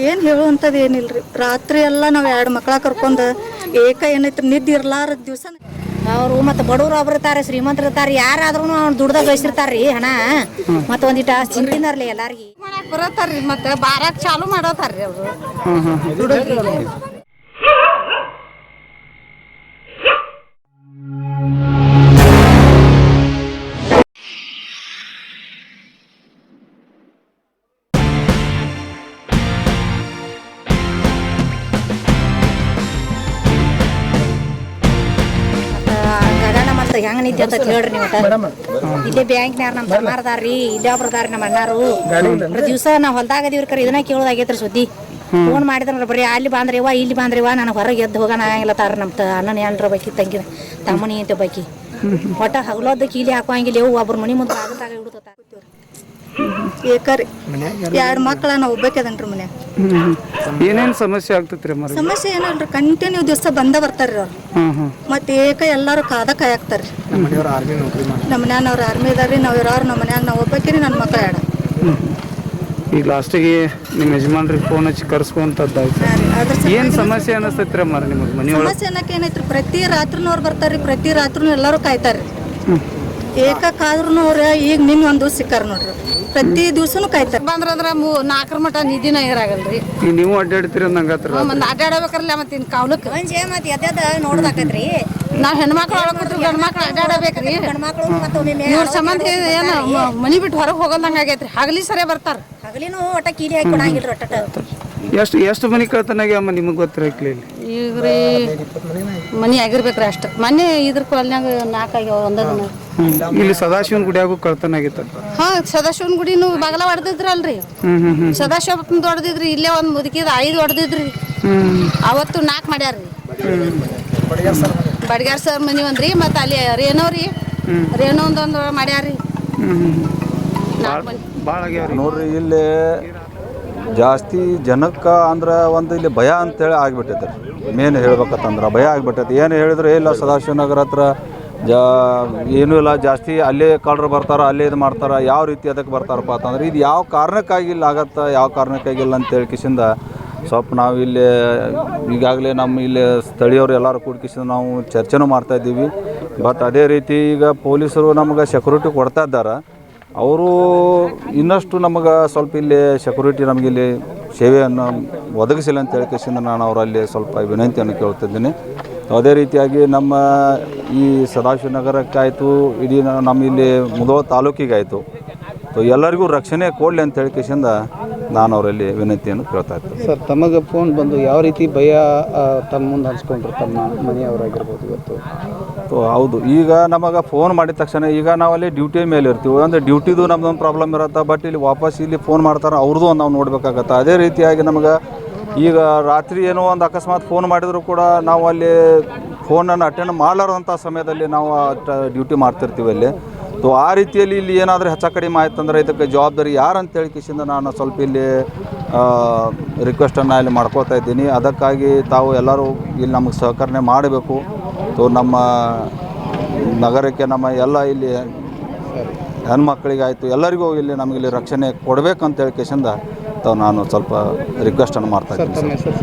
ಏನು ಹೇಳುವಂಥದ್ದು ರೀ ರಾತ್ರಿ ಎಲ್ಲ ನಾವು ಎರಡು ಮಕ್ಕಳ ಕರ್ಕೊಂಡು ಏಕ ಏನೈತ್ರಿ? ನಿದ್ದೆ ಇರ್ಲಾರದ ದಿವಸ ಅವರು ಮತ್ತೆ ಬಡವ್ರು ಒಬ್ರು ಇರ್ತಾರೆ ಶ್ರೀಮಂತರು ಇರ್ತಾರೆ ಯಾರಾದ್ರೂ ಅವ್ನು ದುಡ್ದಾಗ ರೀ ಹಣ. ಮತ್ತೆ ಒಂದಿಟ್ಟು ಚಿಂತಿನರ್ಲಿ ಎಲ್ಲಾರ್ಗಿ. ಮಾಡಕ್ ಬರತ್ತಾರ್ರಿ ಮತ್ತೆ ಬಾರಾಕ್ ಚಾಲು ಮಾಡೋತಾರ್ರಿ ಅವರು. ಮತ್ತೆ ಹೆಂಗ ನಿಂತಿ ಅಂತ ಹೇಳ್ರಿ ನೀವು. ಇಲ್ಲೇ ಬ್ಯಾಂಕ್ನಾರ ನಮ್ಮ ತಮ್ಮಾರದಾರ್ರಿ ಇಲ್ಲೇ ಒಬ್ರು ಅದಾರ್ರಿ ನಮ್ಮ ಅಣ್ಣಾರು. ಪ್ರತಿ ದಿವಸ ನಾವು ಹೊಲ್ದಾಗ ಅದೀವ್ರಿ ಕರೆ ಇದನ್ನ ಕೇಳೋದಾಗೈತ್ರಿ ಸುದ್ದಿ. ಫೋನ್ ಮಾಡಿದ್ರ ಬರೀ ಅಲ್ಲಿ ಬಾಂದ್ರಿವ ಇಲ್ಲಿ ಬಾಂದ್ರಿವ ನಾನು ಹೊರಗೆ ಎದ್ದು ಹೋಗೋಣ ಇಲ್ಲ ತಾರ ನಮ್ಮ ಅಣ್ಣನ ಏನ್ರ ಬಾಕಿ ತಂಗಿ ತಮ್ಮನಿ ಅಂತ ಬೈಕಿ. ಒಟ್ಟ ಹಗಲೋದ ಕೀಲಿ ಹಾಕುವಂಗಿಲ್ಲ ಇವು ಒಬ್ರ ಮನಿ ಮುಂದೆ ಆಗತ್ತಾಗ ಹಿಡಿದ ಏಕರಿ. ಎರಡು ಮಕ್ಕಳ ನಾವು ಒಬ್ಬಾಕದನ್ರಿ ಮನ್ಯಾಗ. ಏನೇನು ಸಮಸ್ಯೆ ಆಗ್ತೈತ್ರಿ ಮರ ಸಮಸ್ಯೆ ಏನಲ್ರಿ ಕಂಟಿನ್ಯೂ ದಿವಸ ಬಂದ ಬರ್ತಾರ್ರಿ ಅವ್ರು. ಮತ್ತೆ ಏಕ ಎಲ್ಲರೂ ಕಾದ ಕಾಯಾಕ್ತಾರ್ರಿ. ನಮ್ಮ ಮನ್ಯಾನವ್ರು ಆರ್ಮಿ ಇದಾರ್ರಿ ನಾವು ಇರೋರು ನಮ್ಮ ಮನ್ಯಾಗ ನಾವು ಒಬ್ಬಾಕಿರಿ ನನ್ನ ಮಕ್ಕಳ ಎರಡು. ಈಗ ಲಾಸ್ಟಿಗೆ ನಿಮ್ಮ ಯಜಮಾನ್ರಿಗೆ ಫೋನ್ ಹಚ್ಚಿ ಕರ್ಸ್ಕೊಂತದ್ದಾಯ್ತು. ಅದ್ರ ಏನು ಸಮಸ್ಯೆ ಅನಿಸ್ತೈತ್ರಿ ಮರ ನಿಮಗೆ ಮನೆಯೊಳಗೆ? ಸಮಸ್ಯೆ ಅನ್ನಕ್ಕೆ ಏನೈತ್ರಿ ಪ್ರತಿ ರಾತ್ರಿನೂ ಅವ್ರು ಬರ್ತಾರ್ರಿ ಪ್ರತಿ ರಾತ್ರಿನೂ ಎಲ್ಲರೂ ಕಾಯ್ತಾರ್ರಿ. ಏಕ ಕಾದ್ರೂ ಅವ್ರ ಈಗ ನಿನ್ನ ಒಂದು ಸಿಕ್ಕಾರ ನೋಡ್ರಿ. ಪ್ರತಿ ದಿವಸನು ಕಾಯ್ತಾರೆ. ಬಂದ್ರಂದ್ರ ಮೂ ನಾಲ್ಕರ ಮಟ ನಿಧಿನ ಇರಾಗಲ್ರಿ ಈಗ ನೀವು ಅಡ್ಡಾಡ್ತೀರ ಅಡ್ಡಾಡ್ಬೇಕಲ್ಲ ಮಂದ್ ಅಡ್ಡಾಡಬೇಕ್ರಲ್ಲ ಮತ್ತೆ ಇನ್ ಕಾವ್ಲಕ್. ಮಂಜೆ ಮತ್ತೆ ಎದ್ದೆದ ನೋಡ್ದಾಕತ್ರಿ. ನಾವ್ ಹೆಣ್ಮಕ್ಳು ಗಂಡ್ಮಕ್ಳು ಗಂಡ್ ಮಕ್ಳು ಅಡ್ಡಾಡಬೇಕ್ರಿ. ಗಂಡ್ಮಕ್ಳು ಇವ್ರ ಸಂಬಂಧ ಏನ ಮನಿ ಬಿಟ್ಟು ಹೊರಗೆ ಹೋಗಲ್ದಂಗ ಆಗೈತ್ರಿ. ಹಗಲಿ ಸರಿ ಬರ್ತಾರ. ಹಗಲಿನೂ ಒಟ್ಟ ಕೀಲಿ ಹಾಕಿ ಕೊಡಂಗಿಲ್ರಿ ಒಟ್ಟ ಎಷ್ಟು ಎಷ್ಟು ಮನೆ ಕಳ್ತನಾಗೆ ಅಮ್ಮ ನಿಮಗೆ ಗೊತ್ತಿರಕ್ಲಿ ಈಗ ರೀ ಮನಿ ಆಗಿರ್ಬೇಕ್ರಿ ಅಷ್ಟ. ಮನೆ ಇದ್ರ ಕೊಲ್ನ್ಯಾಗ ನಾಲ್ಕು ಆಗ್ಯಾವ ಒಂದ ದಿನ. ಇಲ್ಲಿ ಸದಾಶಿವನ ಗುಡಿಯಾಗೂ ಕಳ್ತನ ಆಗಿತ್ತು ಹಾ ಸದಾಶಿವನ ಗುಡಿನು ಬಗಲ ಹೊಡೆದಿದ್ರಲ್ರಿ ಸದಾಶಿವಪ್ಪನ ಹೊಡೆದಿದ್ರಿ ಇಲ್ಲೇ ಒಂದು ಮುದುಕಿದ ಐದು ಹೊಡೆದಿದ್ರಿ ಅವತ್ತು ನಾಲ್ಕು ಮಾಡ್ಯಾರ್ರಿ. ಬಡ್ಗ್ಯಾರ್ ಸರ್ ಮನಿ ಒಂದ್ರಿ ಮತ್ತೆ ಅಲ್ಲಿ ರೇಣವ್ರಿ ರೇಣು ಒಂದೊಂದು ಮಾಡ್ಯಾರ್ರಿ. ಭಾಳ ನೋಡ್ರಿ ಇಲ್ಲಿ ಜಾಸ್ತಿ ಜನಕ್ಕೆ ಅಂದ್ರೆ ಒಂದು ಇಲ್ಲಿ ಭಯ ಅಂತೇಳಿ ಆಗ್ಬಿಟ್ಟೈತೆ ಮೇನ್ ಹೇಳ್ಬೇಕಂತಂದ್ರೆ ಭಯ ಆಗಿಬಿಟ್ಟೈತೆ ಏನು ಹೇಳಿದ್ರು ಇಲ್ಲ, ಸದಾಶಿವನಗರ ಹತ್ರ ಜಾ ಏನೂ ಇಲ್ಲ, ಜಾಸ್ತಿ ಅಲ್ಲೇ ಕಳ್ಳರು ಬರ್ತಾರೆ, ಅಲ್ಲೇ ಇದು ಮಾಡ್ತಾರೆ, ಯಾವ ರೀತಿ ಅದಕ್ಕೆ ಬರ್ತಾರಪ್ಪ ಅಂತಂದ್ರೆ ಇದು ಯಾವ ಕಾರಣಕ್ಕಾಗಿ ಇಲ್ಲಿ, ಆಗತ್ತೆ, ಯಾವ ಕಾರಣಕ್ಕಾಗಿಲ್ಲ ಅಂತೇಳಿ ಕಿಸಿಂದ ಸ್ವಲ್ಪ ನಾವು ಇಲ್ಲಿ ಈಗಾಗಲೇ ನಮ್ಮ ಇಲ್ಲಿ ಸ್ಥಳೀಯರು ಎಲ್ಲರೂ ಕೂಡ್ಕಿಸಿದ ನಾವು ಚರ್ಚೆನೂ ಮಾಡ್ತಾ ಇದ್ದೀವಿ. ಬಟ್ ಅದೇ ರೀತಿ ಈಗ ಪೊಲೀಸರು ನಮ್ಗೆ ಸೆಕ್ಯೂರಿಟಿ ಕೊಡ್ತಾ ಇದ್ದಾರೆ. ಅವರು ಇನ್ನಷ್ಟು ನಮಗೆ ಸ್ವಲ್ಪ ಇಲ್ಲಿ ಸೆಕ್ಯೂರಿಟಿ ನಮಗೆ ಇಲ್ಲಿ ಸೇವೆಯನ್ನು ಒದಗಿಸಿಲ್ಲ ಅಂತ ಹೇಳಿಕೆಸಿಂದ ನಾನು ಅವರಲ್ಲಿ ಸ್ವಲ್ಪ ವಿನಂತಿಯನ್ನು ಕೇಳ್ತಿದ್ದೀನಿ. ಅದೇ ರೀತಿಯಾಗಿ ನಮ್ಮ ಈ ಸದಾಶಿವನಗರಕ್ಕಾಯಿತು, ಇಡೀ ನಮ್ಮ ಇಲ್ಲಿ ಮುದೋ ತಾಲೂಕಿಗಾಯಿತು. ಎಲ್ಲರಿಗೂ ರಕ್ಷಣೆ ಕೊಡಲಿ ಅಂತ ಹೇಳ್ಕೇಸಿಂದ ನಾನು ಅವರಲ್ಲಿ ವಿನಂತಿಯನ್ನು ಕೇಳ್ತಾ ಇದ್ದೆ ಸರ್ ತಮಗೆ ಫೋನ್ ಬಂದು ಯಾವ ರೀತಿ ಭಯ ತನ್ನ ತಮ್ಮ ಮುಂದೆ ಹಂಚ್ಕೊಂಡ್ರು? ತಮ್ಮ ಮನೆಯವರಾಗಿರ್ಬೋದು ಇವತ್ತು. ಸೊ ಹೌದು. ಈಗ ನಮಗೆ ಫೋನ್ ಮಾಡಿದ ತಕ್ಷಣ ಈಗ ನಾವಲ್ಲಿ ಡ್ಯೂಟಿ ಮೇಲೆ ಇರ್ತೀವಿ. ಅಂದರೆ ಡ್ಯೂಟಿದು ನಮ್ದೊಂದು ಪ್ರಾಬ್ಲಮ್ ಇರುತ್ತೆ. ಬಟ್ ಇಲ್ಲಿ ವಾಪಸ್ ಇಲ್ಲಿ ಫೋನ್ ಮಾಡ್ತಾರೆ ಅವ್ರದ್ದು ಒಂದು ನಾವು ನೋಡ್ಬೇಕಾಗತ್ತೆ. ಅದೇ ರೀತಿಯಾಗಿ ನಮಗೆ ಈಗ ರಾತ್ರಿ ಏನೋ ಒಂದು ಅಕಸ್ಮಾತ್ ಫೋನ್ ಮಾಡಿದರೂ ಕೂಡ ನಾವು ಅಲ್ಲಿ ಫೋನನ್ನು ಅಟೆಂಡ್ ಮಾಡಲಾರ್ದಂಥ ಸಮಯದಲ್ಲಿ ನಾವು ಡ್ಯೂಟಿ ಮಾಡ್ತಿರ್ತೀವಿ ಅಲ್ಲಿ. ಸೊ ಆ ರೀತಿಯಲ್ಲಿ ಇಲ್ಲಿ ಏನಾದರೂ ಹೆಚ್ಚು ಕಡಿಮೆ ಆಯ್ತು ಅಂದರೆ ಇದಕ್ಕೆ ಜವಾಬ್ದಾರಿ ಯಾರು ಅಂತ ಹೇಳಿ ಕಿಸಿಂದ ನಾನು ಸ್ವಲ್ಪ ಇಲ್ಲಿ ರಿಕ್ವೆಸ್ಟನ್ನು ಇಲ್ಲಿ ಮಾಡ್ಕೋತಾ ಇದ್ದೀನಿ. ಅದಕ್ಕಾಗಿ ತಾವು ಎಲ್ಲರೂ ಇಲ್ಲಿ ನಮಗೆ ಸಹಕರಣೆ ಮಾಡಬೇಕು. ಸೊ ನಮ್ಮ ನಗರಕ್ಕೆ ನಮ್ಮ ಎಲ್ಲ ಇಲ್ಲಿ ಹೆಣ್ಮಕ್ಳಿಗಾಯಿತು ಎಲ್ಲರಿಗೂ ಇಲ್ಲಿ ನಮಗಿಲ್ಲಿ ಇಲ್ಲಿ ರಕ್ಷಣೆ ಕೊಡಬೇಕಂತ ಹೇಳಿ ಕಿಸಿಂದ ತಾವು ನಾನು ಸ್ವಲ್ಪ ರಿಕ್ವೆಸ್ಟನ್ನು ಮಾಡ್ತಾ ಇದ್ದೀನಿ.